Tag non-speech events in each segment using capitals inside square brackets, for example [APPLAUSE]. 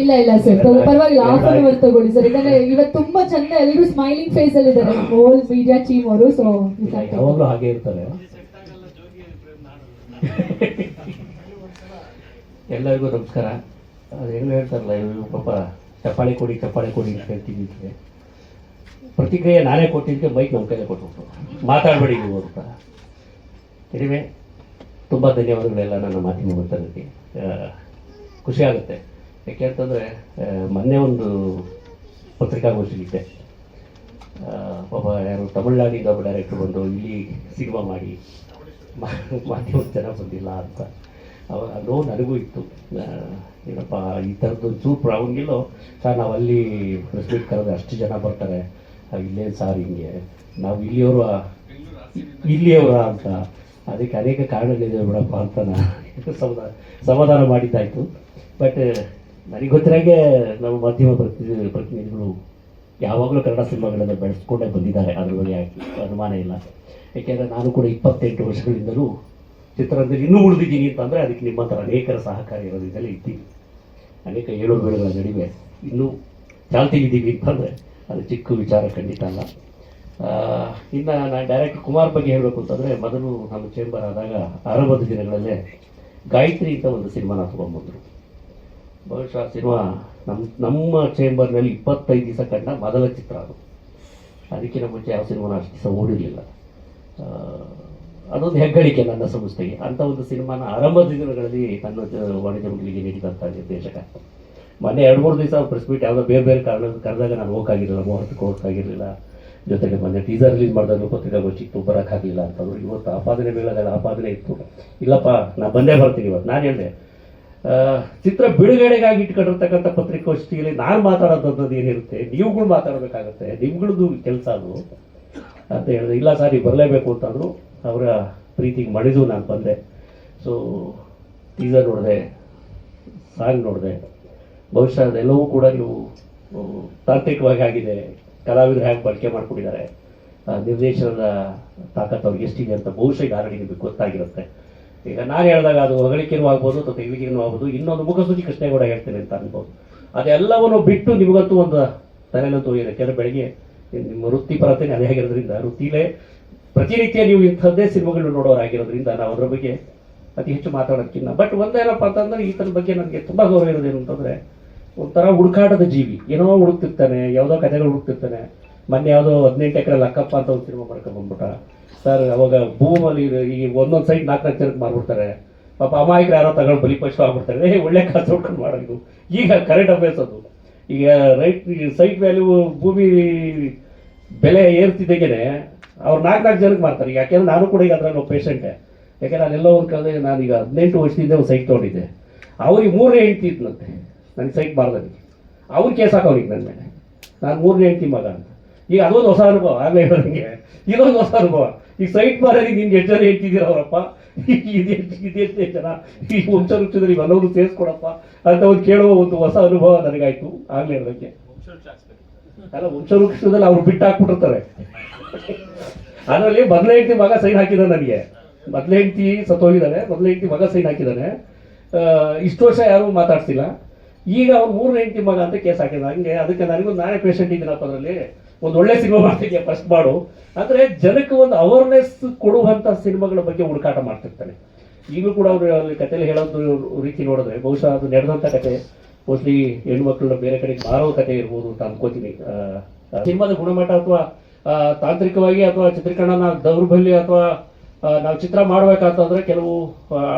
ಇಲ್ಲ ಇಲ್ಲ ಸರ್ ಪರವಾಗಿಲ್ಲ ಅನ್ ಅವರ್ ತಗೊಳ್ಳಿ ಸರ್ ಯಾಕಂದ್ರೆ ಇವತ್ತು ತುಂಬಾ ಚಂದ ಎಲ್ಲರೂ ಸ್ಮೈಲಿಂಗ್ ಫೇಸ್ ಅಲ್ಲಿ ಇದ್ದಾರೆ. ಹೋಲ್ ಮೀಡಿಯಾ ಟೀಮ್ ಅವರು ಸೊ ಯಾವಾಗಲೂ ಹಾಗೆ ಇರ್ತಾರೆ. ಎಲ್ಲರಿಗೂ ನಮಸ್ಕಾರ. ಅದು ಹೇಳ್ತಾರಲ್ಲ ಇವರು ಪಾಪ ಚಪ್ಪಾಳೆ ಕೊಡಿ ಚಪ್ಪಾಳೆ ಕೊಡಿ ಅಂತ ಹೇಳ್ತಿದ್ದೆ ಪ್ರತಿಕ್ರಿಯೆ ನಾನೇ ಕೊಟ್ಟಿದ್ದೆ ಬೈಕ್ ನಮ್ಮ ಕೈಲೇ ಕೊಟ್ಟು ಮಾತಾಡಬೇಡಿ ನೀವು ಅಂತ. ಕಡಿಮೆ. ತುಂಬ ಧನ್ಯವಾದಗಳೆಲ್ಲ ನನ್ನ ಮಾಧ್ಯಮ ಬಂತನಕ್ಕೆ ಖುಷಿ ಆಗುತ್ತೆ. ಯಾಕೆ ಅಂತಂದರೆ ಮೊನ್ನೆ ಒಂದು ಪತ್ರಿಕಾಗೋಷ್ಠಿಗಿದ್ದೆ ಪಾಪ ಯಾರು ತಮಿಳ್ನಾಡಿಂದ ಒಬ್ಬ ಡೈರೆಕ್ಟ್ರು ಬಂದು, ಇಲ್ಲಿ ಸಿನಿಮಾ ಮಾಡಿ ಮಾಧ್ಯಮ ಜನ ಬಂದಿಲ್ಲ ಅಂತ. ಅವಾಗ ನೋವು ನನಗೂ ಇತ್ತು. ಏನಪ್ಪ, ಈ ಥರದ್ದು ಚೂರು ಪ್ರಾಬ್ಲಮ್ಗಿಲ್ಲೋ ಸರ್, ನಾವು ಅಲ್ಲಿ ಪ್ರೆಸ್ ಮೀಟ್ ಕರೆದ್ರೆ ಅಷ್ಟು ಜನ ಬರ್ತಾರೆ. ಇಲ್ಲೇ ಸಾರ್ ಹಿಂಗೆ? ನಾವು ಇಲ್ಲಿಯವರು, ಇಲ್ಲಿಯವರ ಅಂತ. ಅದಕ್ಕೆ ಅನೇಕ ಕಾರಣಗಳಿದೆ ಬಿಡಪ್ಪ ಅಂತ ನಾನು [LAUGHS] ಸಮಾಧಾನ ಮಾಡಿದ್ದಾಯಿತು. ಬಟ್ ನನಗೆ ಗೊತ್ತಿರಾಗೆ ನಮ್ಮ ಮಾಧ್ಯಮ ಪ್ರತಿ, ಪ್ರತಿನಿಧಿಗಳು ಯಾವಾಗಲೂ ಕನ್ನಡ ಸಿನಿಮಾಗಳನ್ನು ಬೆಳೆಸ್ಕೊಂಡೇ ಬಂದಿದ್ದಾರೆ. ಅದ್ರ ಬಗ್ಗೆ ಅನುಮಾನ ಇಲ್ಲ. ಯಾಕೆಂದರೆ ನಾನು ಕೂಡ ಇಪ್ಪತ್ತೆಂಟು ವರ್ಷಗಳಿಂದಲೂ ಚಿತ್ರರಂಗದಲ್ಲಿ ಇನ್ನೂ ಉಳಿದಿದ್ದೀನಿ ಅಂತಂದರೆ ಅದಕ್ಕೆ ನಿಮ್ಮ ಹತ್ರ ಅನೇಕರ ಸಹಕಾರ ಇರೋದ್ರಿಂದಲೇ ಇದ್ದೀನಿ. ಅನೇಕ ಏಳು ಬೆಳೆಗಳ ನಡುವೆ ಇನ್ನೂ ಚಾಲ್ತಿಗಿದ್ದೀವಿ ಅಂತಂದರೆ ಅದು ಚಿಕ್ಕ ವಿಚಾರ ಖಂಡಿತ ಅಲ್ಲ. ಇನ್ನು ನಾನು ಡೈರೆಕ್ಟ್ ಕುಮಾರ್ ಬಗ್ಗೆ ಹೇಳಬೇಕು ಅಂತಂದರೆ ಮೊದಲು ನಮ್ಮ ಚೇಂಬರ್ ಆದಾಗ ಆರಂಭದ ದಿನಗಳಲ್ಲೇ ಗಾಯತ್ರಿ ಅಂತ ಒಂದು ಸಿನಿಮಾನ ತೊಗೊಂಬಂದರು ಬಹುಶಃ ಸಿನಿಮಾ ನಮ್ಮ ನಮ್ಮ ಚೇಂಬರ್ನಲ್ಲಿ ಇಪ್ಪತ್ತೈದು ದಿವಸ ಕಂಡ ಮೊದಲ ಚಿತ್ರ ಅದು. ಅದಕ್ಕಿಂತ ಮುಂಚೆ ಯಾವ ಸಿನಿಮಾನ ಅಷ್ಟು ದಿವಸ ಓಡಿರಲಿಲ್ಲ. ಅದೊಂದು ಹೆಗ್ಗಳಿಕೆ ನನ್ನ ಸಂಸ್ಥೆಗೆ. ಅಂಥ ಒಂದು ಸಿನಿಮಾನ ಆರಂಭದ ದಿನಗಳಲ್ಲಿ ನನ್ನ ವಾಣಿಜ್ಯ ಮಂಡಳಿಗೆ ನೀಡಿದಂಥ ನಿರ್ದೇಶಕ. ಮೊನ್ನೆ ಎರಡು ಮೂರು ದಿವಸ ಪ್ರೆಸ್ ಮೀಟ್ ಯಾವುದೋ ಬೇರೆ ಬೇರೆ ಕಾರಣ ಕರೆದಾಗ ನಾನು ಹೋಗೋಕ್ಕಾಗಿರಲಿಲ್ಲ ಮುಹೂರ್ತಕ್ಕೆ ಹೋಗೋಕ್ಕಾಗಿರಲಿಲ್ಲ ಜೊತೆಗೆ ಮೊನ್ನೆ ಟೀಸರ್ ರಿಲೀಸ್ ಮಾಡಿದಾಗ ಪತ್ರಿಕಾಗೋಷ್ಠಿತ್ತು ಬರೋಕ್ಕಾಗಲಿಲ್ಲ ಅಂತಂದ್ರು ಇವತ್ತು ಆಪಾದನೆ ಬೀಳೋದಲ್ಲ ಆಪಾದನೆ ಇತ್ತು. ಇಲ್ಲಪ್ಪ ನಾನು ಬಂದೇ ಬರ್ತೀನಿ ಇವತ್ತು. ನಾನು ಹೇಳಿದೆ ಚಿತ್ರ ಬಿಡುಗಡೆಗಾಗಿ ಇಟ್ಕೊಂಡಿರ್ತಕ್ಕಂಥ ಪತ್ರಿಕಾಗೋಷ್ಠಿಯಲ್ಲಿ ನಾನು ಮಾತಾಡೋದಂಥದ್ದು ಏನಿರುತ್ತೆ? ನೀವುಗಳು ಮಾತಾಡಬೇಕಾಗತ್ತೆ. ನಿಮ್ಗಳದ್ದು ಕೆಲಸ ಅದು ಅಂತ ಹೇಳಿದೆ. ಇಲ್ಲ ಸರ್, ನೀವು ಬರಲೇಬೇಕು ಅಂತಂದ್ರು ಅವರ ಪ್ರೀತಿಗೆ ಮಣಿದು ನಾನು ಬಂದೆ. ಸೊ ಟೀಸರ್ ನೋಡಿದೆ ಸಾಂಗ್ ನೋಡಿದೆ. ಬಹುಶಃ ಅದೆಲ್ಲವೂ ಕೂಡ ನೀವು ತಾಂತ್ರಿಕವಾಗಿ ಆಗಿದೆ. ಕಲಾವಿದರು ಹೇಗೆ ಬಳಕೆ ಮಾಡಿಕೊಂಡಿದ್ದಾರೆ ನಿರ್ದೇಶನದ ತಾಕತ್ತು ಅವ್ರಿಗೆ ಎಷ್ಟಿದೆ ಅಂತ ಬಹುಶಃ ಈಗ ಆಲ್ರೆಡಿ ನಿಮಗೆ ಗೊತ್ತಾಗಿರುತ್ತೆ. ಈಗ ನಾನು ಹೇಳಿದಾಗ ಅದು ಹೊಗಳಿಕೆನೂ ಆಗ್ಬೋದು ಅಥವಾ ತೆಗಿಲಿಕೆನೂ ಆಗ್ಬೋದು, ಇನ್ನೊಂದು ಮುಖಸೂಚಿ ಕೃಷ್ಣೇಗೌಡ ಹೇಳ್ತೇನೆ ಅಂತ ಅನ್ಬೋದು. ಅದೆಲ್ಲವನ್ನು ಬಿಟ್ಟು ನಿಮಗಂತೂ ಒಂದು ತಲೆನಂತೂ ಇದೆ ಕೆಲವು ಬೆಳಗ್ಗೆ ನಿಮ್ಮ ವೃತ್ತಿಪರತೆನೇ ಅದೇ ಆಗಿರೋದ್ರಿಂದ, ವೃತ್ತಿಲೇ ಪ್ರತಿನಿತ್ಯ ನೀವು ಇಂಥದ್ದೇ ಸಿನಿಮಾಗಳನ್ನು ನೋಡೋರಾಗಿರೋದ್ರಿಂದ ನಾವು ಅದರ ಬಗ್ಗೆ ಅತಿ ಹೆಚ್ಚು ಮಾತಾಡೋದಕ್ಕಿಂತ ಬಟ್ ಒಂದೇನಪ್ಪ ಅಂತಂದ್ರೆ ಈತನ ಬಗ್ಗೆ ನನಗೆ ತುಂಬ ಗೌರವ ಇರೋದೇನು ಅಂತಂದ್ರೆ, ಒಂಥರ ಹುಡುಕಾಟದ ಜೀವಿ. ಏನೋ ಹುಡುಕ್ತಿರ್ತಾನೆ, ಯಾವುದೋ ಕಥೆಗಳು ಹುಡುಕ್ತಿರ್ತಾನೆ. ಮೊನ್ನೆ ಯಾವುದೋ ಹದಿನೆಂಟು ಎಕರೆ ಲಕ್ಕಪ್ಪ ಅಂತ ಒಂದು ಸಿನಿಮಾ ಮಾಡ್ಕೊಂಡು ಬಂದ್ಬಿಟ್ಟ. ಸರ್, ಅವಾಗ ಭೂಮಲ್ಲಿ ಈ ಒಂದೊಂದು ಸೈಟ್ ನಾಲ್ಕು ನಾಲ್ಕು ಜನಕ್ಕೆ ಮಾರ್ಬಿಡ್ತಾರೆ. ಪಾಪ ಅಮಾಯಕರು ಯಾರೋ ತಗೊಂಡು ಬಲಿಪಶು ಆಗ್ಬಿಡ್ತಾರೆ. ಏ, ಒಳ್ಳೆ ಕಾಸು ಹೊಡ್ಕೊಂಡು ಮಾಡೋದು ಈಗ ಕರೆಂಟ್ ಅಭ್ಯಾಸ ಅದು. ಈಗ ರೈಟ್ ಸೈಟ್ ವ್ಯಾಲ್ಯೂ ಭೂಮಿ ಬೆಲೆ ಏರ್ತಿದ್ದಾಗೇನೆ ಅವ್ರು ನಾಲ್ಕು ನಾಲ್ಕು ಜನಕ್ಕೆ ಮಾರ್ತಾರೆ. ಈಗ ಯಾಕೆಂದ್ರೆ ನಾನು ಕೂಡ ಈಗ ಅದರಲ್ಲಿ ಪೇಷಂಟೆ ಯಾಕೆಂದ್ರೆ ಅಲ್ಲೆಲ್ಲೋ ಒಂದು ಕಾಲದಲ್ಲಿ ನಾನೀಗ ಹದಿನೆಂಟು ವರ್ಷದಿಂದ ಒಂದು ಸೈಟ್ ತೊಗೊಂಡಿದ್ದೆ. ಅವ್ರಿಗೆ ಮೂರನೇ ಹೆಂಡ್ತಿ ಇದ್ನಂತೆ. ನನಗೆ ಸೈಟ್ ಮಾರ್ದನಿಗೆ ಅವ್ರು ಕೇಸ್ ಹಾಕೋನಿಗೆ ನನ್ನ ಮೇಲೆ. ನಾನು ಮೂರನೇ ಹೆಂಡ್ತಿ ಮಗ ಅಂತ. ಈಗ ಅದೊಂದು ಹೊಸ ಅನುಭವ. ಆಗಲೇ ಹೇಳೋದಂಗೆ. ಇದೊಂದು ಹೊಸ ಅನುಭವ. ಈಗ ಸೈಟ್ ಮಾರಲ್ಲಿ ನಿನ್ಗೆ ಎಷ್ಟು ಜನ ಹೇಳ್ತಿದ್ದೀರ ಅವರಪ್ಪ? ಇದೆಷ್ಟು ಜನ? ಈ ವಂಶ ವೃಕ್ಷದಲ್ಲಿ ಎಲ್ಲರೂ ಸೇರಿಸ್ಕೊಡಪ್ಪ ಅಂತ ಒಂದು ಕೇಳುವ ಒಂದು ಹೊಸ ಅನುಭವ ನನಗಾಯ್ತು. ಆಗ್ಲೇ ಅದಕ್ಕೆ ಅಲ್ಲ, ವಂಶ ವೃಕ್ಷದಲ್ಲಿ ಅವ್ರು ಬಿಟ್ಟು ಹಾಕ್ಬಿಟ್ಟಿರ್ತಾರೆ ಅದರಲ್ಲಿ ಮೊದಲೇ ಹೆಂಡತಿ ಮಗ ಸೈನ್ ಹಾಕಿದ ನನಗೆ. ಮೊದಲೇ ಹೆಂಡತಿ ಸತ್ತೋಗಿದ್ದಾನೆ, ಮೊದಲೇ ಹೆಂಡತಿ ಮಗ ಸೈನ್ ಹಾಕಿದ್ದಾನೆ ಇಷ್ಟು ವರ್ಷ ಯಾರು ಮಾತಾಡ್ತಿಲ್ಲ ಈಗ ಅವ್ರು ಮೂರನೇ ಹೆಂಡತಿ ಮಗ ಅಂತ ಕೇಸ್ ಹಾಕಿದ ಹಂಗೆ, ಅದಕ್ಕೆ ನನಗೂ ನಾನೇ ಪೇಷಂಟ್ ಇದ್ದೀನಪ್ಪ ಅದರಲ್ಲಿ. ಒಂದು ಒಳ್ಳೆ ಸಿನಿಮಾ ಮಾಡ್ತಿದ್ಯಾ ಫಸ್ಟ್ ಮಾಡು. ಅಂದ್ರೆ ಜನಕ್ಕೆ ಒಂದು ಅವೇರ್ನೆಸ್ ಕೊಡುವಂತ ಸಿನಿಮಾಗಳ ಬಗ್ಗೆ ಹುಡುಕಾಟ ಮಾಡ್ತಿರ್ತಾನೆ. ಈಗಲೂ ಕೂಡ ಅವರು ಕಥೆಯಲ್ಲಿ ಹೇಳೋದು ರೀತಿ ನೋಡಿದ್ರೆ, ಬಹುಶಃ ಅದು ನಡೆದಂತ ಕತೆ ಮೋಸ್ಟ್ಲಿ ಹೆಣ್ಮಕ್ಳನ್ನ ಬೇರೆ ಕಡೆಗೆ ಮಾರೋ ಕತೆ ಇರ್ಬೋದು ಅಂತ ಅನ್ಕೋತೀನಿ. ಸಿನಿಮಾದ ಗುಣಮಟ್ಟ ಅಥವಾ ತಾಂತ್ರಿಕವಾಗಿ ಅಥವಾ ಚಿತ್ರೀಕರಣನ ದೌರ್ಬಲ್ಯ ಅಥವಾ ನಾವು ಚಿತ್ರ ಮಾಡ್ಬೇಕಂತಂದ್ರೆ ಕೆಲವು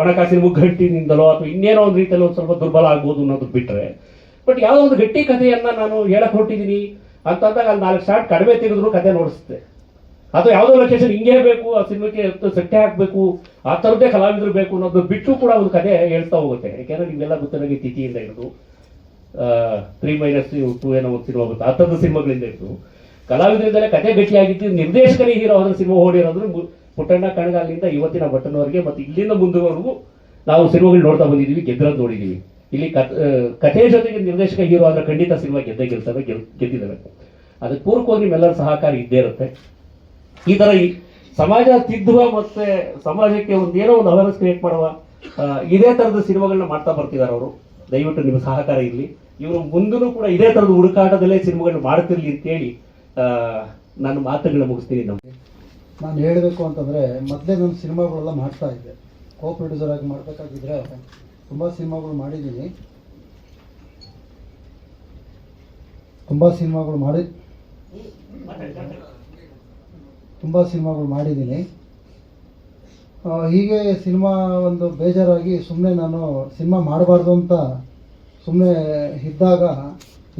ಹಣಕಾಸಿನ ಮುಗ್ಗಟ್ಟಿನಿಂದಲೋ ಅಥವಾ ಇನ್ನೇನೋ ಒಂದು ರೀತಿಯಲ್ಲಿ ಒಂದು ಸ್ವಲ್ಪ ದುರ್ಬಲ ಆಗ್ಬೋದು ಅನ್ನೋದು ಬಿಟ್ರೆ, ಬಟ್ ಯಾವುದೋ ಒಂದು ಗಟ್ಟಿ ಕಥೆಯನ್ನ ನಾನು ಹೇಳಕ್ ಹೊರಟಿದ್ದೀನಿ. ಅಂತಂದಾಗ ಅಲ್ಲಿ ನಾಲ್ಕು ಶಾರ್ಟ್ ಕಡಿಮೆ ತೆಗೆದ್ರು ಕತೆ ನೋಡಿಸುತ್ತೆ. ಅಥವಾ ಯಾವುದೋ ಲೊಕೇಶನ್ ಹಿಂಗೇ ಬೇಕು, ಆ ಸಿನಿಮಾಕ್ಕೆ ಸೆಟ್ಟೆ ಹಾಕಬೇಕು, ಆ ಥರದ್ದೇ ಕಲಾವಿದರು ಬೇಕು ಅನ್ನೋದು ಬಿಟ್ಟು ಕೂಡ ಒಂದು ಕತೆ ಹೇಳ್ತಾ ಹೋಗುತ್ತೆ. ಯಾಕೆಂದ್ರೆ ನಿಮ್ಗೆಲ್ಲ ಗೊತ್ತಿರೋ ತಿಥಿಯಿಂದ ಹಿಡಿದು ತ್ರೀ ಮೈನಸ್ ಟೂ ಏನೋ ಒಂದು ಸಿನಿಮಾ ಬರುತ್ತೆ ಆ ಥರದ ಸಿನಿಮಾಗಳಿಂದ ಹಿಡಿದು. ಕಲಾವಿದರಿಂದಲೇ ಕತೆ ಗಟ್ಟಿಯಾಗಿದ್ದು ನಿರ್ದೇಶಕನೇ ಹೀರೋ ಅದರ ಸಿನಿಮಾ ಓಡಿರೋದ್ರೆ ಮು- ಪುಟ್ಟಣ್ಣ ಕಣಗಾಲಿಂದ ಇವತ್ತಿನ ಭಟ್ಟನವರೆಗೆ ಮತ್ತು ಇಲ್ಲಿಂದ ಮುಂದುವರೆಗೂ ನಾವು ಸಿನಿಮಾಗಳು ನೋಡ್ತಾ ಬಂದಿದ್ದೀವಿ ಗೆದ್ರದ್ದು ನೋಡಿದ್ದೀವಿ ಇಲ್ಲಿ ಕಥೆ ಜೊತೆಗೆ ನಿರ್ದೇಶಕ ಹೀರೋ ಆದರೆ ಖಂಡಿತ ಸಿನಿಮಾ ಗೆದ್ದೇ ಗೆಲ್ತವೆ, ಗೆಲ್ ಗೆದ್ದಿದ್ದಾರೆ ಅದಕ್ಕೆ ಪೂರ್ವಕವಾಗಿ ನಿಮ್ಮೆಲ್ಲರ ಸಹಕಾರ ಇದ್ದೇ ಇರುತ್ತೆ. ಈ ಥರ ಈ ಸಮಾಜ ತಿದ್ದುವ ಮತ್ತೆ ಸಮಾಜಕ್ಕೆ ಒಂದು ಏನೋ ಒಂದು ಅವೇರ್ನೆಸ್ ಕ್ರಿಯೇಟ್ ಮಾಡುವ ಇದೇ ಥರದ ಸಿನಿಮಾಗಳನ್ನ ಮಾಡ್ತಾ ಬರ್ತಿದ್ದಾರೆ ಅವರು. ದಯವಿಟ್ಟು ನಿಮ್ಮ ಸಹಕಾರ ಇರಲಿ. ಇವರು ಮುಂದೂ ಕೂಡ ಇದೇ ಥರದ ಹುಡುಕಾಟದಲ್ಲೇ ಸಿನಿಮಾಗಳನ್ನ ಮಾಡ್ತಿರಲಿ ಅಂತೇಳಿ ನನ್ನ ಮಾತುಗಳನ್ನ ಮುಗಿಸ್ತೀನಿ ನಮಗೆ. ನಾನು ಹೇಳಬೇಕು ಅಂತಂದರೆ, ಮೊದಲೇ ನಾನು ಸಿನಿಮಾಗಳೆಲ್ಲ ಮಾಡ್ತಾ ಇದ್ದೆ. ಕೋ ಪ್ರೊಡ್ಯೂಸರ್ ಆಗಿ ಮಾಡಬೇಕಾಗಿದ್ರೆ ತುಂಬ ಸಿನಿಮಾಗಳು ಮಾಡಿದ್ದೀನಿ. ತುಂಬ ಸಿನಿಮಾಗಳು ಮಾಡಿ ತುಂಬ ಸಿನಿಮಾಗಳು ಮಾಡಿದ್ದೀನಿ. ಹೀಗೆ ಸಿನಿಮಾ ಒಂದು ಬೇಜಾರಾಗಿ ಸುಮ್ಮನೆ ನಾನು ಸಿನಿಮಾ ಮಾಡಬಾರ್ದು ಅಂತ ಸುಮ್ಮನೆ ಇದ್ದಾಗ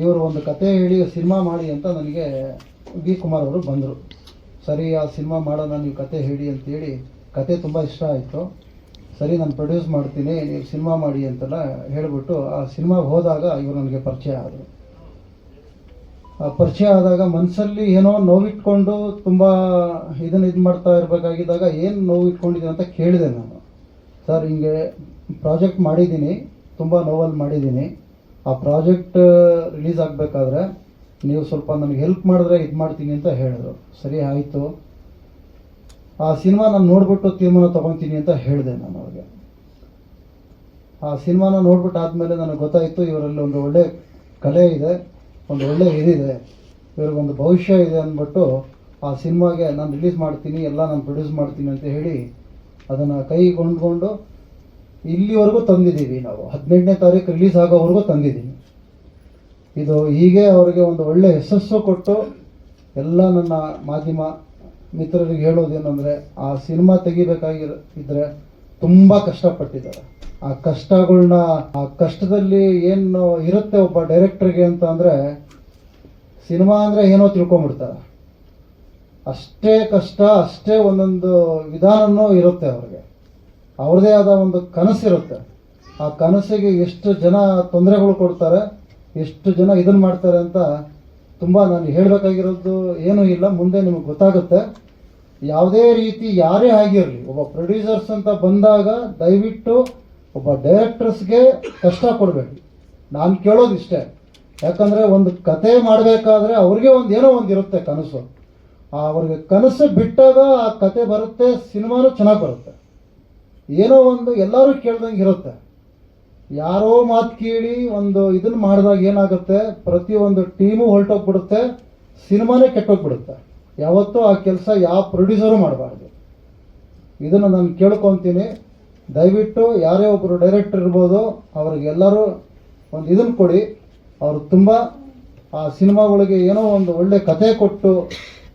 ಇವರು ಒಂದು ಕತೆ ಹೇಳಿ ಸಿನಿಮಾ ಮಾಡಿ ಅಂತ ನನಗೆ ವಿ ಕುಮಾರ್ ಅವರು ಬಂದರು. ಸರಿ, ಆ ಸಿನಿಮಾ ಮಾಡೋಣ, ನೀವು ಕತೆ ಹೇಳಿ ಅಂತೇಳಿ. ಕತೆ ತುಂಬ ಇಷ್ಟ ಆಯಿತು. ಸರಿ, ನಾನು ಪ್ರೊಡ್ಯೂಸ್ ಮಾಡ್ತೀನಿ, ನೀವು ಸಿನಿಮಾ ಮಾಡಿ ಅಂತೆಲ್ಲ ಹೇಳಿಬಿಟ್ಟು ಆ ಸಿನಿಮಾಗೆ ಹೋದಾಗ ಇವರು ನನಗೆ ಪರಿಚಯ ಆದರು. ಆ ಪರಿಚಯ ಆದಾಗ ಮನಸ್ಸಲ್ಲಿ ಏನೋ ನೋವಿಟ್ಕೊಂಡು ತುಂಬ ಇದನ್ನು ಇದು ಮಾಡ್ತಾ ಇರಬೇಕಾಗಿದ್ದಾಗ ಏನು ನೋವು ಇಟ್ಕೊಂಡಿದ್ದೀನಿ ಅಂತ ಕೇಳಿದೆ ನಾನು. ಸರ್, ಹಿಂಗೆ ಪ್ರಾಜೆಕ್ಟ್ ಮಾಡಿದ್ದೀನಿ, ತುಂಬ ನೋವಲ್ಲಿ ಮಾಡಿದ್ದೀನಿ. ಆ ಪ್ರಾಜೆಕ್ಟ್ ರಿಲೀಸ್ ಆಗಬೇಕಾದ್ರೆ ನೀವು ಸ್ವಲ್ಪ ನನಗೆ ಹೆಲ್ಪ್ ಮಾಡಿದ್ರೆ ಇದು ಮಾಡ್ತೀನಿ ಅಂತ ಹೇಳಿದ್ರು. ಸರಿ, ಆಯಿತು. ಆ ಸಿನಿಮಾ ನಾನು ನೋಡ್ಬಿಟ್ಟು ತೀರ್ಮಾನ ತಗೊತೀನಿ ಅಂತ ಹೇಳಿದೆ ನಾನು ಅವ್ರಿಗೆ. ಆ ಸಿನಿಮಾನ ನೋಡ್ಬಿಟ್ಟು ಆದಮೇಲೆ ನನಗೆ ಗೊತ್ತಾಯಿತು ಇವರಲ್ಲಿ ಒಂದು ಒಳ್ಳೆ ಕಲೆ ಇದೆ, ಒಂದು ಒಳ್ಳೆ ಇದಿದೆ. ಇವ್ರಿಗೊಂದು ಭವಿಷ್ಯ ಇದೆ ಅಂದ್ಬಿಟ್ಟು ಆ ಸಿನಿಮಾಗೆ ನಾನು ರಿಲೀಸ್ ಮಾಡ್ತೀನಿ, ಎಲ್ಲ ನಾನು ಪ್ರೊಡ್ಯೂಸ್ ಮಾಡ್ತೀನಿ ಅಂತ ಹೇಳಿ ಅದನ್ನು ಕೈಗೊಂಡ್ಕೊಂಡು ಇಲ್ಲಿವರೆಗೂ ತಂದಿದ್ದೀವಿ ನಾವು. ಹದಿನೆಂಟನೇ ತಾರೀಕು ರಿಲೀಸ್ ಆಗೋವರೆಗೂ ತಂದಿದ್ದೀವಿ. ಇದು ಹೀಗೆ ಅವರಿಗೆ ಒಂದು ಒಳ್ಳೆ ಯಶಸ್ಸು ಕೊಟ್ಟು ಎಲ್ಲ ನನ್ನ ಮಾಧ್ಯಮ ಮಿತ್ರರಿಗೆ ಹೇಳೋದೇನೆಂದರೆ ಆ ಸಿನಿಮಾ ತೆಗಿಬೇಕಾಗಿರ ಇದ್ರೆ ತುಂಬ ಕಷ್ಟಪಟ್ಟಿದ್ದಾರೆ. ಆ ಕಷ್ಟಗಳನ್ನ ಆ ಕಷ್ಟದಲ್ಲಿ ಏನು ಇರುತ್ತೆ ಒಬ್ಬ ಡೈರೆಕ್ಟರ್ಗೆ ಅಂತ ಅಂದರೆ, ಸಿನಿಮಾ ಅಂದರೆ ಏನೋ ತಿಳ್ಕೊಂಬಿಡ್ತಾರೆ ಅಷ್ಟೇ ಕಷ್ಟ, ಅಷ್ಟೇ ಒಂದೊಂದು ವಿಧಾನನೂ ಇರುತ್ತೆ ಅವ್ರಿಗೆ. ಅವ್ರದ್ದೇ ಆದ ಒಂದು ಕನಸಿರುತ್ತೆ. ಆ ಕನಸಿಗೆ ಎಷ್ಟು ಜನ ತೊಂದರೆಗಳು ಕೊಡ್ತಾರೆ, ಎಷ್ಟು ಜನ ಇದನ್ನು ಮಾಡ್ತಾರೆ ಅಂತ ತುಂಬ ನಾನು ಹೇಳಬೇಕಾಗಿರೋದು ಏನೂ ಇಲ್ಲ, ಮುಂದೆ ನಿಮಗೆ ಗೊತ್ತಾಗುತ್ತೆ. ಯಾವುದೇ ರೀತಿ ಯಾರೇ ಆಗಿರಲಿ, ಒಬ್ಬ ಪ್ರೊಡ್ಯೂಸರ್ಸ್ ಅಂತ ಬಂದಾಗ ದಯವಿಟ್ಟು ಒಬ್ಬ ಡೈರೆಕ್ಟರ್ಸ್ಗೆ ಕಷ್ಟ ಕೊಡಬೇಡಿ. ನಾನು ಕೇಳೋದು ಇಷ್ಟೇ. ಯಾಕಂದರೆ ಒಂದು ಕತೆ ಮಾಡಬೇಕಾದ್ರೆ ಅವ್ರಿಗೆ ಒಂದು ಏನೋ ಒಂದು ಇರುತ್ತೆ ಕನಸು. ಆ ಅವ್ರಿಗೆ ಕನಸು ಬಿಟ್ಟಾಗ ಆ ಕತೆ ಬರುತ್ತೆ, ಸಿನಿಮಾನು ಚೆನ್ನಾಗಿ ಬರುತ್ತೆ. ಏನೋ ಒಂದು ಎಲ್ಲರೂ ಕೇಳ್ದಂಗೆ ಇರುತ್ತೆ. ಯಾರೋ ಮಾತು ಕೇಳಿ ಒಂದು ಇದನ್ನ ಮಾಡಿದಾಗ ಏನಾಗುತ್ತೆ? ಪ್ರತಿಯೊಂದು ಟೀಮು ಹೊರಟೋಗ್ಬಿಡುತ್ತೆ, ಸಿನಿಮಾನೇ ಕೆಟ್ಟೋಗ್ಬಿಡುತ್ತೆ. ಯಾವತ್ತೂ ಆ ಕೆಲಸ ಯಾವ ಪ್ರೊಡ್ಯೂಸರು ಮಾಡಬಾರ್ದು. ಇದನ್ನು ನಾನು ಕೇಳ್ಕೊತೀನಿ. ದಯವಿಟ್ಟು ಯಾರೇ ಒಬ್ಬರು ಡೈರೆಕ್ಟರ್ ಇರ್ಬೋದು, ಅವ್ರಿಗೆಲ್ಲರೂ ಒಂದು ಇದನ್ನು ಕೊಡಿ. ಅವರು ತುಂಬ ಆ ಸಿನಿಮಾಗಳಿಗೆ ಏನೋ ಒಂದು ಒಳ್ಳೆ ಕತೆ ಕೊಟ್ಟು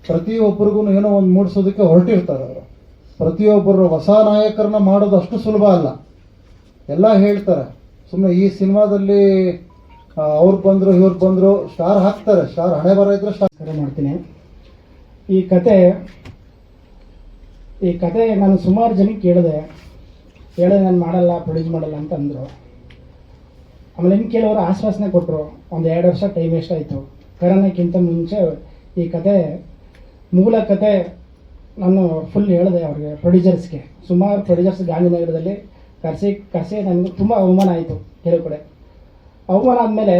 ಪ್ರತಿಯೊಬ್ಬರಿಗೂ ಏನೋ ಒಂದು ಮೂಡಿಸೋದಕ್ಕೆ ಹೊರಟಿರ್ತಾರೆ ಅವರು. ಪ್ರತಿಯೊಬ್ಬರು ಹೊಸ ನಾಯಕರನ್ನ ಮಾಡೋದು ಅಷ್ಟು ಸುಲಭ ಅಲ್ಲ. ಎಲ್ಲ ಹೇಳ್ತಾರೆ. ಸುಮ್ಮನೆ ಈ ಸಿನಿಮಾದಲ್ಲಿ ಅವ್ರು ಬಂದರು, ಇವ್ರು ಬಂದರು, ಸ್ಟಾರ್ ಹಾಕ್ತಾರೆ. ಸ್ಟಾರ್ ಹಣೆ ಬರ ಇದ್ರೆ ಸ್ಟಾರ್ ಕರೆ ಮಾಡ್ತೀನಿ. ಈ ಕತೆ ಈ ಕತೆ ನಾನು ಸುಮಾರು ಜನಕ್ಕೆ ಕೇಳಿದೆ. ಹೇಳಿದೆ ನಾನು ಮಾಡಲ್ಲ ಪ್ರೊಡ್ಯೂಸ್ ಮಾಡಲ್ಲ ಅಂತ ಅಂದರು. ಆಮೇಲೆ ಇನ್ನು ಕೆಲವರು ಆಶ್ವಾಸನೆ ಕೊಟ್ಟರು ಒಂದು ಎರಡು ವರ್ಷ ಟೈಮ್ ವೇಸ್ಟ್ ಆಯಿತು. ಕರೋನಕ್ಕಿಂತ ಮುಂಚೆ ಈ ಕತೆ, ಮೂಲ ಕತೆ ನಾನು ಫುಲ್ ಹೇಳಿದೆ ಅವ್ರಿಗೆ ಪ್ರೊಡ್ಯೂಸರ್ಸ್ಗೆ ಸುಮಾರು ಪ್ರೊಡ್ಯೂಸರ್ಸ್ ಗಾಂಧಿನಗರದಲ್ಲಿ ಕರೆಸಿ ಕರೆಸಿ ನನಗೆ ತುಂಬ ಅವಮಾನ ಆಯಿತು ಕೆಲವು ಕಡೆ. ಅವಮಾನ ಆದಮೇಲೆ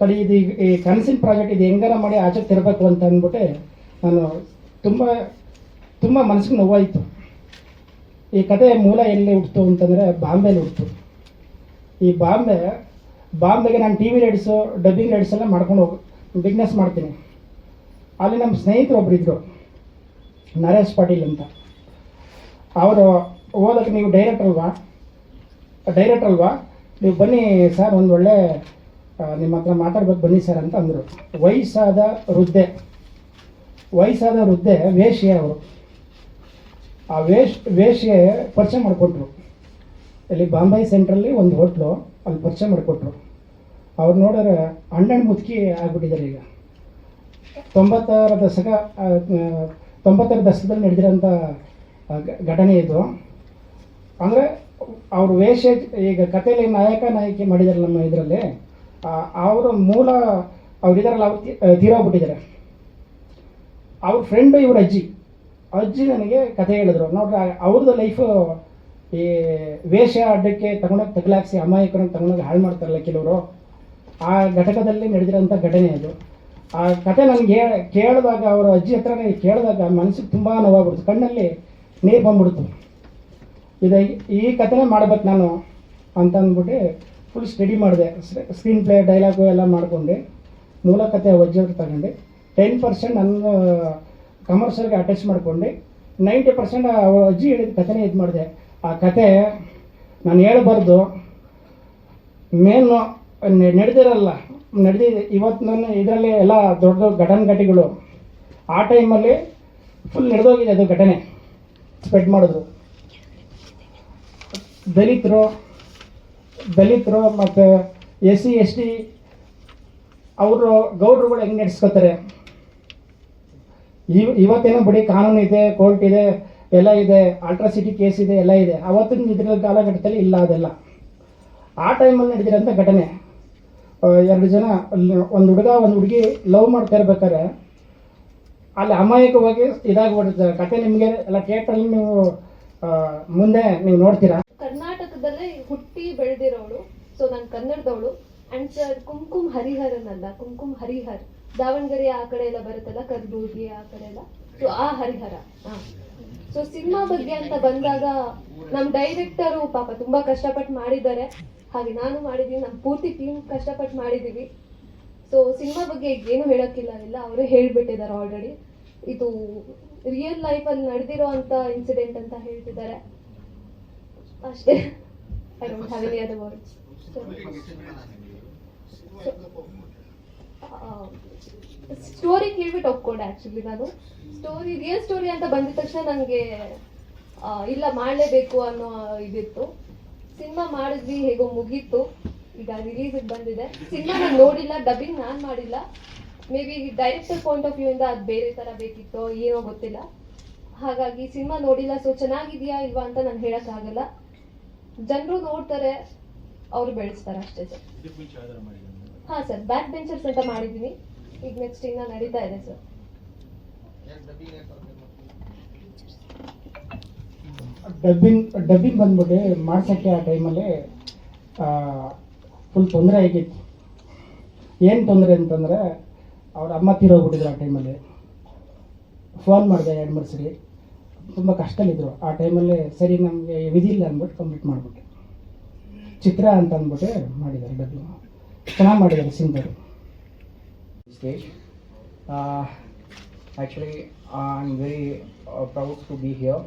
ಕಡೆ ಇದು ಈ ಕನಸಿನ ಪ್ರಾಜೆಕ್ಟ್ ಇದು ಹೆಂಗಾರ ಮಾಡಿ ಆಚೆ ತರಬೇಕು ಅಂತ ಅಂದ್ಬಿಟ್ಟು ನಾನು ತುಂಬ ತುಂಬ ಮನಸ್ಸಿಗೆ ನೋವಾಯಿತು. ಈ ಕತೆ ಮೂಲ ಎಲ್ಲಿ ಹುಟ್ಟಿತು ಅಂತಂದರೆ ಬಾಂಬೆಲಿ ಹುಟ್ಟಿತು ಈ ಬಾಂಬೆ, ಬಾಂಬೆಗೆ ನಾನು T V rights, dubbing rights ಎಲ್ಲ ಮಾಡ್ಕೊಂಡು ಹೋಗಿ ಬಿಸ್ನೆಸ್ ಮಾಡ್ತೀನಿ. ಅಲ್ಲಿ ನಮ್ಮ ಸ್ನೇಹಿತರು ಒಬ್ರು ಇದ್ದರು ನರೇಶ್ ಪಾಟೀಲ್ ಅಂತ. ಅವರು ಓದಕ್ಕೆ ನೀವು ಡೈರೆಕ್ಟರ್ ಅಲ್ವಾ? ಡೈರೆಕ್ಟರ್ ಅಲ್ವಾ? ನೀವು ಬನ್ನಿ ಸರ್ ಒಂದು ಒಳ್ಳೆ ನಿಮ್ಮ ಹತ್ರ ಮಾತಾಡ್ಬೇಕು ಬನ್ನಿ ಸರ್ ಅಂತ ಅಂದರು. ವಯಸ್ಸಾದ ವೃದ್ಧೆ ವಯಸ್ಸಾದ ವೃದ್ಧೆ ವೇಶ್ಯೆ ಅವರು. ಆ ವೇಶ್, ವೇಶ್ಯೆ ಪರಿಚಯ ಮಾಡಿಕೊಟ್ರು. ಇಲ್ಲಿ ಬಾಂಬೈ ಸೆಂಟ್ರಲ್ಲಿ ಒಂದು ಹೋಟ್ಲು ಅಲ್ಲಿ ಪರಿಚಯ ಮಾಡಿಕೊಟ್ರು. ಅವ್ರು ನೋಡಿದ್ರೆ ಹಣ್ಣು ಮುದುಕಿ ಆಗಿಬಿಟ್ಟಿದ್ದಾರೆ ಈಗ. ತೊಂಬತ್ತರ ದಶಕ ತೊಂಬತ್ತರ ದಶಕದಲ್ಲಿ ನಡೆದಿರೋಂಥ ಘಟನೆ ಇದು. ಅಂದರೆ ಅವ್ರ ವೇಷ ಈಗ ಕಥೆಯಲ್ಲಿ ನಾಯಕ, ನಾಯಕಿ ಮಾಡಿದಾರೆ ನಮ್ಮ ಇದರಲ್ಲಿ ಅವರ ಮೂಲ ಅವ್ರು ಇದಾರಲ್ಲ ಅವ್ರು ತೀರೋಗ್ಬಿಟ್ಟಿದ್ದಾರೆ ಅವ್ರ ಫ್ರೆಂಡು ಇವ್ರ ಅಜ್ಜಿ. ಅಜ್ಜಿ ನನಗೆ ಕತೆ ಹೇಳಿದ್ರು. ನೋಡ್ರಿ ಅವ್ರದ್ದು ಲೈಫು ಈ ವೇಷ ಅಡ್ಡಕ್ಕೆ ತಗೊಂಡೋಗಿ ತಗಲಾಕ್ಸಿ ಅಮಾಯಕರನ್ನು ತಗೊಂಡೋಗಿ ಹಾಳು ಮಾಡ್ತಾರಲ್ಲ ಕೆಲವರು, ಆ ಘಟಕದಲ್ಲಿ ನಡೆದಿರೋಂಥ ಘಟನೆ ಅದು. ಆ ಕತೆ ನನಗೆ ಕೇಳಿದಾಗ ಅವರ ಅಜ್ಜಿ ಹತ್ರನೇ ಕೇಳಿದಾಗ ಮನಸ್ಸಿಗೆ ತುಂಬ ನೋವಾಗ್ಬಿಡ್ತು. ಕಣ್ಣಲ್ಲಿ ನೀರು ಬಂದ್ಬಿಡ್ತು. ಇದು ಈ ಕಥೆನೇ ಮಾಡ್ಬೇಕು ನಾನು ಅಂತ ಅಂದ್ಬಿಟ್ಟು ಫುಲ್ ಸ್ಟಡಿ ಮಾಡಿದೆ. ಸ್ಕ್ರೀನ್ ಪ್ಲೇ ಡೈಲಾಗು ಎಲ್ಲ ಮಾಡ್ಕೊಂಡು. ಮೂಲ ಕಥೆ ವಜ್ರ ತಗೊಂಡು. ಟೆನ್ ಪರ್ಸೆಂಟ್ ನನ್ನ ಕಮರ್ಷಿಯಲ್ಗೆ ಅಟ್ಯಾಚ್ ಮಾಡ್ಕೊಂಡು. ನೈಂಟಿ ಪರ್ಸೆಂಟ್ ಅಜ್ಜಿ ಹೇಳಿದ ಕಥೆನೇ ಇದು ಮಾಡಿದೆ. ಆ ಕತೆ ನಾನು ಹೇಳಬಾರ್ದು. ಮೇನು ನಡೆದಿರಲ್ಲ. ನಡೆದಿದೆ. ಇವತ್ತು ನನ್ನ ಇದರಲ್ಲಿ ಎಲ್ಲ ದೊಡ್ಡ ದೊಡ್ಡ ಘಟಿಗಳು ಆ ಟೈಮಲ್ಲಿ ಫುಲ್ ನಡೆದೋಗಿದೆ ಅದು ಘಟನೆ. ಸ್ಪ್ರೆಡ್ ಮಾಡಿದ್ರು. ದಲಿತರು ದಲಿತರು ಮತ್ತು ಎಸ್ ಸಿ, ಎಸ್ ಟಿ, ಅವರು ಗೌಡ್ರುಗಳು ಹೆಂಗೆ ನಡೆಸ್ಕೋತಾರೆ? ಇವ್, ಇವತ್ತೇನೋ ಬಿಡಿ ಕಾನೂನು ಇದೆ, ಕೋರ್ಟ್ ಇದೆ, ಎಲ್ಲ ಇದೆ, ಅಲ್ಟ್ರಾಸಿಟಿ ಕೇಸ್ ಇದೆ, ಎಲ್ಲ ಇದೆ. ಅವತ್ತಿನ ಇದ್ರ ಕಾಲಘಟ್ಟದಲ್ಲಿ ಇಲ್ಲ ಅದೆಲ್ಲ. ಆ ಟೈಮಲ್ಲಿ ನಡೆದಿರೋಂಥ ಘಟನೆ. ಎರಡು ಜನ ಒಂದು ಹುಡುಗ, ಒಂದು ಹುಡುಗಿ ಲವ್ ಮಾಡ್ತಾ ಇರ್ಬೇಕಾದ್ರೆ, ಅಲ್ಲಿ ಅಮಾಯಕವಾಗಿ ಇದಾಗ್ಬಿಡುತ್ತೆ. ಕತೆ ನಿಮಗೆ ಎಲ್ಲ ಥಿಯೇಟ್ರಲ್ಲಿ ನೀವು ಮುಂದೆ ನೀವು ನೋಡ್ತೀರಾ? ಹುಟ್ಟಿ ಬೆಳೆದಿರೋಳು ಸೊ ನಾನು ಕನ್ನಡದವಳು. ಅಂಡ್ ಸರ್ ಕುಂಕುಮ್ ಹರಿಹರನ್ ಅಲ್ಲ ಕುಂಕುಮ್ ಹರಿಹರ್. ದಾವಣಗೆರೆ ಆ ಕಡೆ ಎಲ್ಲ ಬರುತ್ತಲ್ಲ ಕಲಬುರ್ಗಿ ಆ ಕಡೆ ಎಲ್ಲ? ಸೊ ಆ ಹರಿಹರ ಸೊ ಸಿನಿಮಾ ಬಗ್ಗೆ ಅಂತ ಬಂದಾಗ ನಮ್ಮ ಡೈರೆಕ್ಟರು ಪಾಪ ತುಂಬಾ ಕಷ್ಟಪಟ್ಟು ಮಾಡಿದ್ದಾರೆ. ಹಾಗೆ ನಾನು ಮಾಡಿದ್ದೀನಿ ನಮ್ಮ ಪೂರ್ತಿ ಟೀಮ್ ಕಷ್ಟಪಟ್ಟು ಮಾಡಿದ್ದೀವಿ ಸೊ ಸಿನಿಮಾ ಬಗ್ಗೆ ಏನು ಹೇಳೋಕ್ಕಿಲ್ಲ ಇಲ್ಲ ಅವರೇ ಹೇಳ್ಬಿಟ್ಟಿದ್ದಾರೆ ಆಲ್ರೆಡಿ ಇದು ರಿಯಲ್ ಲೈಫಲ್ಲಿ ನಡೆದಿರೋ ಅಂತ ಇನ್ಸಿಡೆಂಟ್ ಅಂತ ಹೇಳ್ತಿದ್ದಾರೆ. ಅಷ್ಟೇ. I don't have any other words story ಕೇಳ್ಬಿಟ್ಟು ಒಪ್ಕೊಂಡೆ ಆಕ್ಚುಲಿ ನಾನು. ಸ್ಟೋರಿ ರಿಯಲ್ ಸ್ಟೋರಿ ಅಂತ ಬಂದಿದ ತಕ್ಷಣ ನನಗೆ ಇಲ್ಲ ಮಾಡಲೇಬೇಕು ಅನ್ನೋ ಇದಿತ್ತು. ಸಿನಿಮಾ ಮಾಡಿದ್ವಿ, ಹೇಗೋ ಮುಗೀತು. ಈಗ ರಿಲೀಸ್ ಬಂದಿದೆ. ಸಿನಿಮಾ ನಾನು ನೋಡಿಲ್ಲ ಡಬ್ಬಿಂಗ್ ನಾನು ಮಾಡಿಲ್ಲ. Maybe director point of view ಇಂದ ಅದು ಬೇರೆ ಥರ ಬೇಕಿತ್ತೋ, ಏನೋ ಗೊತ್ತಿಲ್ಲ. ಹಾಗಾಗಿ ಸಿನಿಮಾ ನೋಡಿಲ್ಲ ಸೊ ಚೆನ್ನಾಗಿದೆಯಾ ಇಲ್ವಾ ಅಂತ ನಾನು ಹೇಳೋಕ್ಕಾಗಲ್ಲ. ಜನರು ನೋಡ್ತಾರೆ ಅವ್ರು ಬೆಳೆಸ್ತಾರೆ ಅಷ್ಟೇ ಸರ್. ಹಾ ಸರ್ ಬ್ಯಾಕ್ ಬೆಂಚರ್ಸ್ ಅಂತ ಮಾಡಿದೀನಿ ಈಗ ನೆಕ್ಸ್ಟ್ ಇನ್ನ ನಡೀತಾ ಇದೆ ಸರ್. ಡಬ್ಬಿಂಗ್ ಡಬ್ಬಿಂಗ್ ಬಂದ್ಬಿಟ್ಟು ಮಾಡ್ಸೋಕ್ಕೆ ಆ ಟೈಮಲ್ಲಿ ಫುಲ್ ತೊಂದರೆ ಆಗಿತ್ತು. ಏನು ತೊಂದರೆ ಅಂತಂದರೆ ಅವ್ರ ಅಮ್ಮ ತೀರೋಗ್ಬಿಟ್ಟಿದ್ರು ಆ ಟೈಮಲ್ಲಿ. ಫೋನ್ ಮಾಡಿದೆ ಎರಡು ಮೂರು ಸರಿ ತುಂಬ ಕಷ್ಟದಲ್ಲಿದ್ರು. ಆ ಟೈಮಲ್ಲಿ ಸರಿ ನಮಗೆ ವಿಧಿ ಇಲ್ಲ ಅಂದ್ಬಿಟ್ಟು ಕಂಪ್ಲೀಟ್ ಮಾಡಿಬಿಟ್ಟು ಚಿತ್ರ ಅಂತ ಅಂದ್ಬಿಟ್ಟು ಮಾಡಿದ್ದಾರೆ ಡಬ್ಲ್ಯೂ ಚೆನ್ನಾಗಿ ಮಾಡಿದ್ದಾರೆ singer stage actually I very proud to be here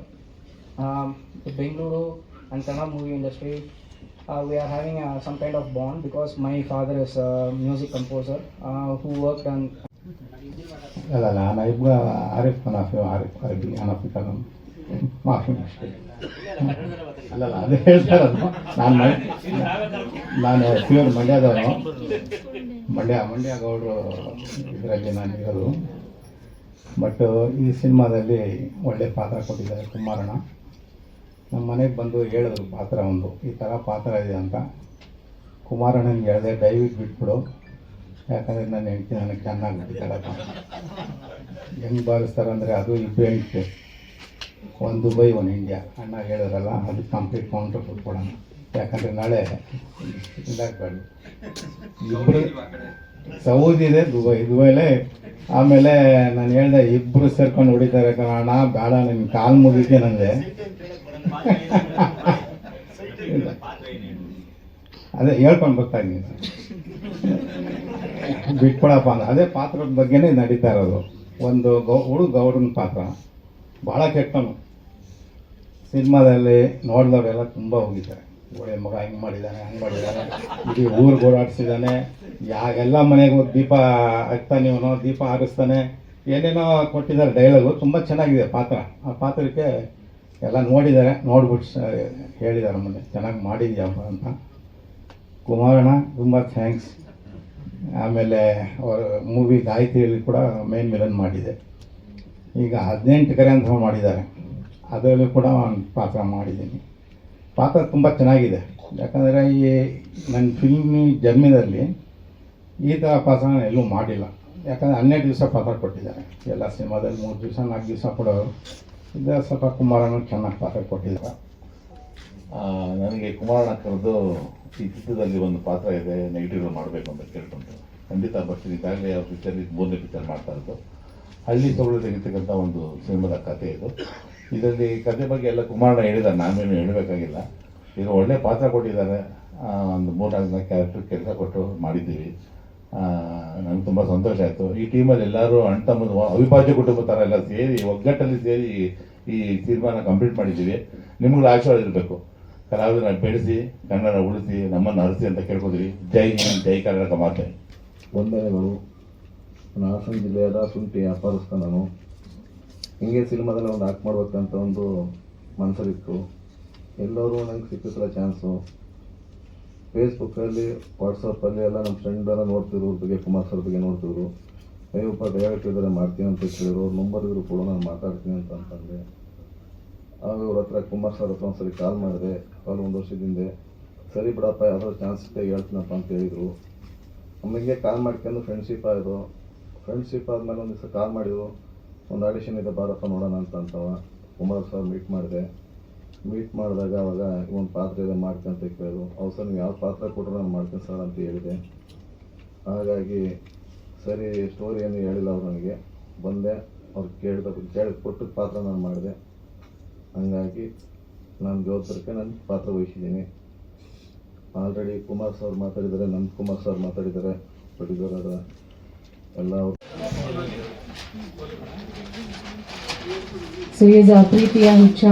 Bengaluru and Kannada movie industry we are having some kind of bond because my father is music composer who work on لا لا أنا يبغى أعرف أنا في أعرف عربي أنا في كلام ما في مشكلة ಅಲ್ಲ ಅಲ್ಲ ಅದೇ ಹೇಳ್ತಾ ಇರೋದು ನಾನು ನಾನು ಪ್ಯೂರ್ ಮಂಡ್ಯದವನು ಮಂಡ್ಯ ಮಂಡ್ಯ ಗೌಡರು ಇದರಲ್ಲಿ ನಾನು ಇರೋದು ಬಟ್ ಈ ಸಿನಿಮಾದಲ್ಲಿ ಒಳ್ಳೆ ಪಾತ್ರ ಕೊಟ್ಟಿದ್ದಾರೆ ಕುಮಾರಣ್ಣ ನಮ್ಮ ಮನೆಗೆ ಬಂದು ಹೇಳಿದ್ರು ಪಾತ್ರ ಒಂದು ಈ ಥರ ಪಾತ್ರ ಇದೆ ಅಂತ ಕುಮಾರಣ್ಣನಿಗೆ ಹೇಳಿದೆ ದಯವಿಟ್ಟು ಬಿಟ್ಬಿಡು ಯಾಕಂದರೆ ನನ್ನ ಹೆಂಡತಿ ನನಗೆ ಚೆನ್ನಾಗಿ ಬಿಟ್ಟಿದ್ದಾಳಪ್ಪ ಹೆಂಗೆ ಭಾವಿಸ್ತಾರಂದರೆ ಅದು ಹೆಂಡತಿ ಒಂದು ದುಬೈ ಒನ್ ಇಂಡಿಯಾ. ಅಣ್ಣ ಹೇಳಿದ್ರಲ್ಲ ಅದು ಕಂಪ್ಲೀಟ್ ಕೌಂಟರ್ ಕೊಟ್ಕೊಡೋಣ. ಯಾಕಂದರೆ ನಾಳೆ ಇದಾಗಬಾರ್ದು ಇಬ್ಬರು ಸೌದಿ ಇದೆ ದುಬೈ. ದುಬೈಲೇ ಆಮೇಲೆ ನಾನು ಹೇಳ್ದೆ ಇಬ್ಬರು ಸೇರ್ಕೊಂಡು ಹೊಡಿತಾರೆ. ಅಣ್ಣ ಬೇಡ ನಿನ್ನ ಕಾಲು ಮುಗಿತೇನಂದೆ ನನಗೆ ಅದೇ ಹೇಳ್ಕೊಂಡು ಬರ್ತಾ ಇದ್ದೀನಿ. ಬಿಟ್ಕೊಡಪ್ಪ ಅಂದ್ರೆ ಅದೇ ಪಾತ್ರದ ಬಗ್ಗೆನೇ ನಡೀತಾ ಇರೋದು. ಒಂದು ಗೌ ಹುಡುಗ ಗೌಡನ ಪಾತ್ರ ಭಾಳ ಕೆಟ್ಟನು ಸಿನಿಮಾದಲ್ಲಿ ನೋಡಿದವರೆಲ್ಲ ತುಂಬ ಹೋಗಿದ್ದಾರೆ. ಒಳ್ಳೆ ಮಗ ಹಿಂಗೆ ಮಾಡಿದ್ದಾನೆ, ಹಂಗೆ ಮಾಡಿದ್ದಾನೆ. ಇಡೀ ಊರಿಗೆ ಓಡಾಡಿಸಿದ್ದಾನೆ ಯಾಗೆಲ್ಲ ಮನೆಗೆ ಹೋಗಿ ದೀಪ ಹಾಕ್ತಾನೆ ಇವನು, ದೀಪ ಹಾರಿಸ್ತಾನೆ. ಏನೇನೋ ಕೊಟ್ಟಿದ್ದಾರೆ ಡೈಲಾಗು ತುಂಬ ಚೆನ್ನಾಗಿದೆ ಪಾತ್ರ. ಆ ಪಾತ್ರಕ್ಕೆ ಎಲ್ಲ ನೋಡಿದ್ದಾರೆ. ನೋಡ್ಬಿಟ್ಟು ಹೇಳಿದ್ದಾರೆ ಮೊನ್ನೆ. ಚೆನ್ನಾಗಿ ಮಾಡಿದ್ಯಾಪ್ಪ ಅಂತ. ಕುಮಾರಣ್ಣ, ತುಂಬ ಥ್ಯಾಂಕ್ಸ್ ಆಮೇಲೆ ಅವರ ಮೂವಿ ಗಾಯತ್ರಿಯಲ್ಲಿ ಕೂಡ ಮೇನ್ ವಿಲನ್ ಮಾಡಿದೆ. ಈಗ ಹದಿನೆಂಟು ಕರೆ ಅಂತ ಮಾಡಿದ್ದಾರೆ. ಅದರಲ್ಲೂ ಕೂಡ ಒಂದು ಪಾತ್ರ ಮಾಡಿದ್ದೀನಿ. ಪಾತ್ರ ತುಂಬ ಚೆನ್ನಾಗಿದೆ. ಯಾಕಂದರೆ ಈ ನನ್ನ ಫಿಲ್ಮಿ ಜನ್ಮದಲ್ಲಿ ಈ ಥರ ಪಾತ್ರ ಎಲ್ಲೂ ಮಾಡಿಲ್ಲ. ಯಾಕಂದರೆ ಹನ್ನೆರಡು ದಿವಸ ಪಾತ್ರ ಕೊಟ್ಟಿದ್ದಾರೆ. ಎಲ್ಲ ಸಿನಿಮಾದಲ್ಲಿ ಮೂರು ದಿವಸ, ನಾಲ್ಕು ದಿವಸ ಕೊಡೋರು. ಇದು ಸ್ವಲ್ಪ ಕುಮಾರಣ್ಣ ಚೆನ್ನಾಗಿ ಪಾತ್ರ ಕೊಟ್ಟಿದ್ದಾರೆ. ನನಗೆ ಕುಮಾರಣ್ಣ ಕರೆದು ಈ ಚಿತ್ರದಲ್ಲಿ ಒಂದು ಪಾತ್ರ ಇದೆ ನೆಗೆಟಿವ್ ಮಾಡಬೇಕು ಅಂತ ಕೇಳ್ಕೊಂಡು ಖಂಡಿತ ಬರ್ತೀನಿ. ಈಗಾಗಲೇ ಅವ್ರ ಪಿಕ್ಚರ್ ಮೂರನೇ ಪಿಕ್ಚರ್ ಮಾಡ್ತಾ ಇರೋದು. ಹಳ್ಳಿ ತಗೊಳ್ಳು ತೆಗಿತಕ್ಕಂಥ ಒಂದು ಸಿನಿಮಾದ ಕಥೆ ಇದು. ಇದರಲ್ಲಿ ಕತೆ ಬಗ್ಗೆ ಎಲ್ಲ ಕುಮಾರಣ್ಣ ಹೇಳಿದ ನಾನೇನು ಹೇಳಬೇಕಾಗಿಲ್ಲ. ಈಗ ಒಳ್ಳೆ ಪಾತ್ರ ಕೊಟ್ಟಿದ್ದಾರೆ. ಒಂದು ಮೂರ್ನಾಲ್ಕು ಜನ ಕ್ಯಾರೆಕ್ಟರ್ ಕೆಲಸ ಕೊಟ್ಟು ಮಾಡಿದ್ದೀವಿ. ನನಗೆ ತುಂಬ ಸಂತೋಷ ಆಯಿತು. ಈ ಟೀಮಲ್ಲಿ ಎಲ್ಲರೂ ಅಣ್ಣ ತಮ್ಮದು ಅವಿಭಾಜ್ಯ ಕುಟುಂಬ ಥರ ಎಲ್ಲ ಸೇರಿ ಒಗ್ಗಟ್ಟಲ್ಲಿ ಸೇರಿ ಈ ತೀರ್ಮಾನ ಕಂಪ್ಲೀಟ್ ಮಾಡಿದ್ದೀವಿ. ನಿಮ್ಗಳು ಆಶೀರ್ವಾದ ಇರಬೇಕು. ಕಲಾವಿದರನ್ನ ಬೆಳೆಸಿ, ಕನ್ನಡ ಉಳಿಸಿ, ನಮ್ಮನ್ನು ಹರಿಸಿ ಅಂತ ಕೇಳ್ಕೊತೀವಿ ಜೈ ಹಿಂದ್, ಜೈ ಕರ್ನಾಟಕ ಮಾತೆ. ವಂದನೆಗಳು. ನಾನು ಹಾಸನ ಜಿಲ್ಲೆಯಾದ ಶುಂಠಿ ವ್ಯಾಪಾರಸ್ಥ ನಾನು ಹಿಂಗೆ ಸಿನಿಮಾದಲ್ಲಿ ಒಂದು ಆಕ್ಟ್ ಮಾಡ್ಬೇಕಂತ ಒಂದು ಮನಸ್ಸಲ್ಲಿತ್ತು ಎಲ್ಲರೂ ನಂಗೆ ಸಿಕ್ಕಿಸಲ ಚಾನ್ಸು ಫೇಸ್ಬುಕ್ಕಲ್ಲಿ ವಾಟ್ಸಪ್ಪಲ್ಲಿ ಎಲ್ಲ ನಮ್ಮ ಫ್ರೆಂಡ್ ಎಲ್ಲ ನೋಡ್ತಿದ್ರು ಅವ್ರ ಬಗ್ಗೆ, ಕುಮಾರ್ ಸರ್ ಬಗ್ಗೆ ನೋಡ್ತಿದ್ರು. ಅಯ್ಯಪ್ಪ ದಯವಿಟ್ಟು ಮಾಡ್ತೀನಿ ಅಂತ ಕೇಳಿದ್ರು. ಅವ್ರ ನಂಬರ್ ಇದ್ರು ಕೂಡ ನಾನು ಮಾತಾಡ್ತೀನಿ ಅಂತ ಅಂತಂದೆ. ಆಗ ಅವ್ರ ಹತ್ರ ಕುಮಾರ್ ಸರ್ ಹತ್ರ ಒಂದ್ಸರಿ ಕಾಲ್ ಮಾಡಿದೆ. ಕಾಲ್ ಒಂದು ವರ್ಷದ ಹಿಂದೆ ಸರಿ ಬಿಡಪ್ಪ, ಯಾವ್ದಾದ್ರು ಚಾನ್ಸ್ ಸಿಕ್ಕಾಗ ಹೇಳ್ತೀನಪ್ಪ ಅಂತ ಹೇಳಿದರು. ನಮಗೆ ಕಾಲ್ ಮಾಡ್ಕೊಂಡು ಫ್ರೆಂಡ್ಶಿಪ್ ಆಯಿತು. ಫ್ರೆಂಡ್ಶಿಪ್ ಆದಮೇಲೆ ಒಂದು ದಿವಸ ಕಾಲ್ ಮಾಡಿದ್ರು. ಒಂದು ಆಡಿಷನ್ ಇದೆ, ಬಾರಪ್ಪ ನೋಡೋಣ ಅಂತ ಅಂತವ. ಕುಮಾರ್ ಸರ್ ಮೀಟ್ ಮಾಡಿದೆ. ಮೀಟ್ ಮಾಡಿದಾಗ ಅವಾಗ ಒಂದು ಪಾತ್ರ ಇದೆ ಮಾಡ್ಕೊಂತ ಕೇಳಿದ್ರು. ಅವ್ರು ಸರ್ ನೀವು ಯಾವ ಪಾತ್ರ ಕೊಟ್ಟರು ನಾನು ಮಾಡ್ತೀನಿ ಸರ್ ಅಂತ ಹೇಳಿದೆ. ಹಾಗಾಗಿ ಸರಿ ಸ್ಟೋರಿ ಏನು ಹೇಳಿಲ್ಲ ಅವ್ರು ನನಗೆ. ಬಂದೆ, ಅವ್ರು ಕೇಳಿದ ಕೇಳಿ ಕೊಟ್ಟು ಪಾತ್ರ ನಾನು ಮಾಡಿದೆ. ಹಂಗಾಗಿ ನಾನು ಜೋತ್ರಕ್ಕೆ ನಾನು ಪಾತ್ರ ವಹಿಸಿದ್ದೀನಿ. ಆಲ್ರೆಡಿ ಕುಮಾರ್ ಸರ್ ಮಾತಾಡಿದ್ದಾರೆ ನಮ್ಮ ಕುಮಾರ್ ಸರ್ ಮಾತಾಡಿದ್ದಾರೆ ಅದ ಎಲ್ಲ ಸುರೇಜ ಪ್ರೀತಿಯ ಹುಚ್ಚ,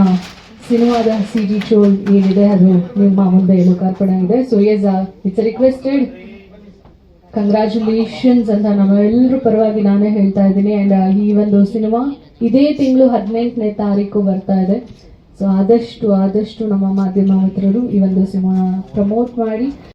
ಸಿನಿಮಾದ ಸಿ ಜಿ ಚೋಲ್ ಏನಿದೆ ಅದು ನಿಮ್ಮ ಮುಂದೆ ಲೋಕಾರ್ಪಣೆ ಇದೆ ಸುರೇಜ ಇಟ್ಸ್ ರಿಕ್ವೆಸ್ಟೆಡ್ ಕಂಗ್ರ್ಯಾಚುಲೇಷನ್ಸ್ ಅಂತ ನಾನು ಎಲ್ಲರೂ ಪರವಾಗಿ ನಾನೇ ಹೇಳ್ತಾ ಇದ್ದೀನಿ. ಆ್ಯಂಡ್ ಈ ಒಂದು ಸಿನಿಮಾ ಇದೇ ತಿಂಗಳು ಹದಿನೆಂಟನೇ ತಾರೀಕು ಬರ್ತಾ ಇದೆ. ಸೊ ಆದಷ್ಟು ಆದಷ್ಟು ನಮ್ಮ ಮಾಧ್ಯಮ ಮಿತ್ರರು ಈ ಒಂದು ಸಿನಿಮಾ ಪ್ರಮೋಟ್ ಮಾಡಿ.